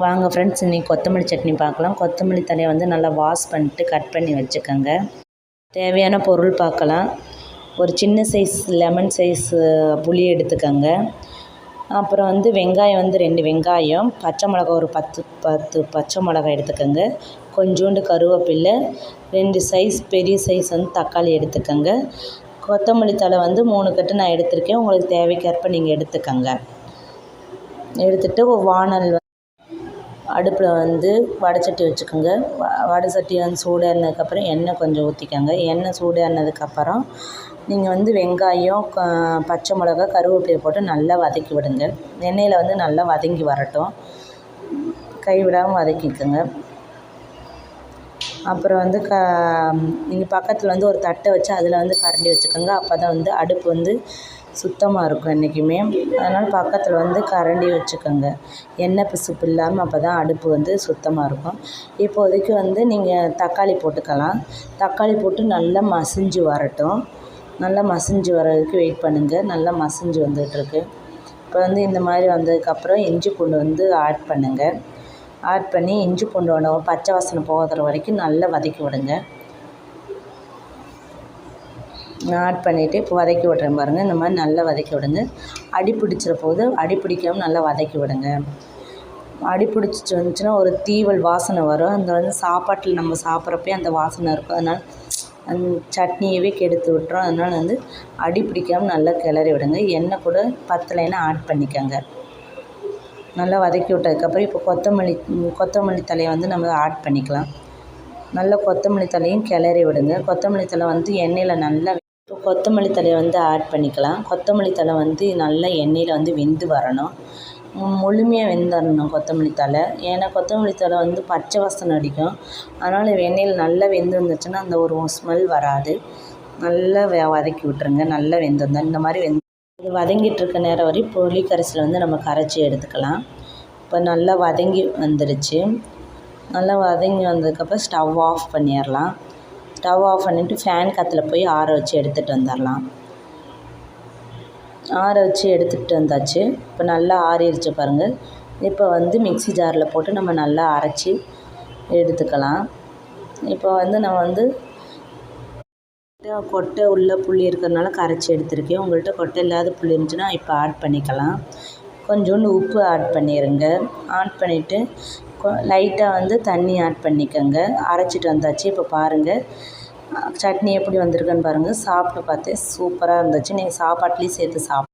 வாங்க ஃப்ரெண்ட்ஸ் இன்றைக்கி கொத்தமல்லி சட்னி பார்க்கலாம். கொத்தமல்லி தலையை வந்து நல்லா வாஷ் பண்ணிட்டு கட் பண்ணி வச்சுக்கோங்க. தேவையான பொருள் பார்க்கலாம். ஒரு சின்ன சைஸ் லெமன் சைஸ் புளி எடுத்துக்கோங்க. அப்புறம் வந்து வெங்காயம் வந்து ரெண்டு வெங்காயம் பச்சை மிளகா ஒரு பத்து பத்து பச்சை மிளகாய் எடுத்துக்கோங்க. கொஞ்சோண்டு கருவேப்பில்லை ரெண்டு சைஸ் பெரிய சைஸ் வந்து தக்காளி எடுத்துக்கோங்க. கொத்தமல்லி தழை வந்து மூணு கட்டு நான் எடுத்திருக்கேன். உங்களுக்கு தேவைக்கேற்ப நீங்கள் எடுத்துக்கோங்க. எடுத்துகிட்டு ஒரு வானல் அடுப்பில் வந்து வடைச்சட்டி வச்சுக்கோங்க. வ வடை சட்டி வந்து சூடானதுக்கப்புறம் எண்ணெய் கொஞ்சம் ஊற்றிக்கோங்க எண்ணெய் சூடானதுக்கப்புறம் நீங்கள் வந்து வெங்காயம் பச்சை மிளகா கருவேப்பிலையை போட்டு நல்லா வதக்கி விடுங்க. எண்ணெயில் வந்து நல்லா வதங்கி வரட்டும். கைவிடாமல் வதக்கிக்கோங்க. அப்புறம் வந்து க நீங்கள் பக்கத்தில் வந்து ஒரு தட்டை வச்சு அதில் வந்து கரண்டி வச்சுக்கோங்க. அப்போ தான் வந்து அடுப்பு வந்து சுத்தமாக இருக்கும் என்றைக்குமே அதனால் பக்கத்தில் வந்து கரண்டி வச்சுக்கோங்க. எண்ணெய் பிசுப்பு இல்லாமல் அப்போ தான் அடுப்பு வந்து சுத்தமாக இருக்கும். இப்போதைக்கு வந்து நீங்கள் தக்காளி போட்டுக்கலாம். தக்காளி போட்டு நல்லா மசிஞ்சு வரட்டும். நல்லா மசிஞ்சு வரதுக்கு வெயிட் பண்ணுங்கள் நல்லா மசிஞ்சு வந்துகிட்ருக்கு இப்போ வந்து இந்த மாதிரி வந்ததுக்கப்புறம் இஞ்சி பூண்டு வந்து ஆட் பண்ணுங்கள் ஆட் பண்ணி இஞ்சி பூண்டு பூண்டோட பச்சை வாசனை போகிற வரைக்கும் நல்லா வதக்கி விடுங்க. ஆட் பண்ணிவிட்டு இப்போ வதக்கி விட்றேன் பாருங்கள் இந்த மாதிரி நல்லா வதக்கி விடுங்க. அடி பிடிச்சிற போது அடி பிடிக்காமல் நல்லா வதக்கி விடுங்க. அடி பிடிச்சிட்டு வந்துச்சுன்னா ஒரு தீவல் வாசனை வரும். அந்த வந்து சாப்பாட்டில் நம்ம சாப்பிட்றப்பே அந்த வாசனை இருக்கும். அதனால் அந்த சட்னியவே கெடுத்து விட்டுரும். அதனால் வந்து அடி பிடிக்காமல் நல்லா கிளறி விடுங்க. எண்ணெய் கூட பத்தலைன்னா ஆட் பண்ணிக்கோங்க. நல்லா வதக்கி விட்டதுக்கப்புறம் இப்போ கொத்தமல்லி கொத்தமல்லி தழையை வந்து நம்ம ஆட் பண்ணிக்கலாம். நல்லா கொத்தமல்லி தழையும் கிளறி விடுங்க. கொத்தமல்லி தழை வந்து எண்ணெயில் நல்லா இப்போ கொத்தமல்லி தலையை வந்து ஆட் பண்ணிக்கலாம். கொத்தமல்லி தழை வந்து நல்லா எண்ணெயில் வந்து வெந்து வரணும். முழுமையாக வெந்துடணும் கொத்தமல்லி தழை. ஏன்னா கொத்தமல்லி தழை வந்து பச்சை வாசனை அடிக்கும். அதனால் எண்ணெயில் நல்லா வெந்து வந்துச்சுன்னா அந்த ஒரு ஸ்மெல் வராது. நல்லா வதக்கி விட்டுருங்க. நல்லா வெந்திருந்தா இந்த மாதிரி வெந்து இது வதங்கிட்டு இருக்க நேரம் வரை புளி வந்து நம்ம கரைச்சி எடுத்துக்கலாம். இப்போ நல்லா வதங்கி வந்துடுச்சு நல்லா வதங்கி வந்ததுக்கப்புறம் ஸ்டவ் ஆஃப் பண்ணிடலாம். ஸ்டவ் ஆஃப் பண்ணிவிட்டு ஃபேன் கத்தில் போய் ஆற வச்சு எடுத்துகிட்டு வந்துடலாம். ஆற வச்சு எடுத்துகிட்டு வந்தாச்சு. இப்போ நல்லா ஆறிடுச்சு பாருங்கள் இப்போ வந்து மிக்ஸி ஜாரில் போட்டு நம்ம நல்லா அரைச்சி எடுத்துக்கலாம். இப்போ வந்து நம்ம வந்து கொட்டை உள்ள புளி இருக்கிறதுனால கரைச்சி எடுத்திருக்கேன். உங்கள்கிட்ட கொட்டை இல்லாத புளி இருந்துச்சுன்னா இப்போ ஆட் பண்ணிக்கலாம். கொஞ்சோண்டு உப்பு ஆட் பண்ணிடுங்க ஆட் பண்ணிவிட்டு கொ லைட்டாக வந்து தண்ணி ஆட் பண்ணிக்கோங்க. அரைச்சிட்டு வந்தாச்சு. இப்போ பாருங்கள் சட்னி எப்படி வந்திருக்குன்னு பாருங்கள் சாப்பிட்டு பார்த்தேன். சூப்பராக இருந்துச்சு. நீங்கள் சாப்பாட்லேயும் சேர்த்து சாப்